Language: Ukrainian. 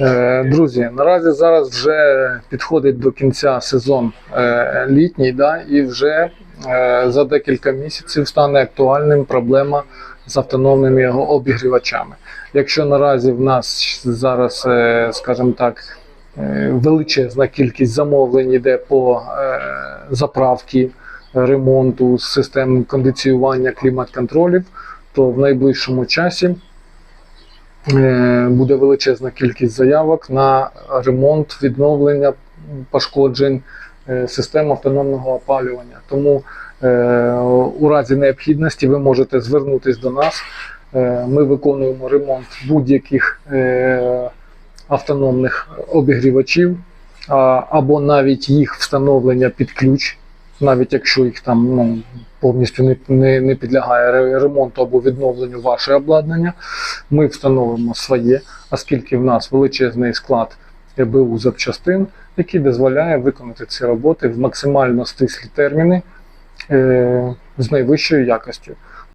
Е, Друзі, наразі зараз вже підходить до кінця сезон е, літній, да, і вже е, за декілька місяців стане актуальним проблема з автономними його обігрівачами. Якщо наразі в нас зараз, скажімо так, величезна кількість замовлень йде по заправці, ремонту, систем кондиціювання клімат-контролів, то в найближчому часі буде величезна кількість заявок на ремонт, відновлення пошкоджень е, систем автономного опалювання. Тому е, у разі необхідності ви можете звернутися до нас. Е, Ми виконуємо ремонт будь-яких е, автономних обігрівачів або навіть їх встановлення під ключ, навіть якщо їх там ну, повністю не, не, не підлягає ремонту або відновленню ваше обладнання. Ми встановимо своє, оскільки в нас величезний склад ЕБУ запчастин, який дозволяє виконати ці роботи в максимально стислі терміни е, з найвищою якостю.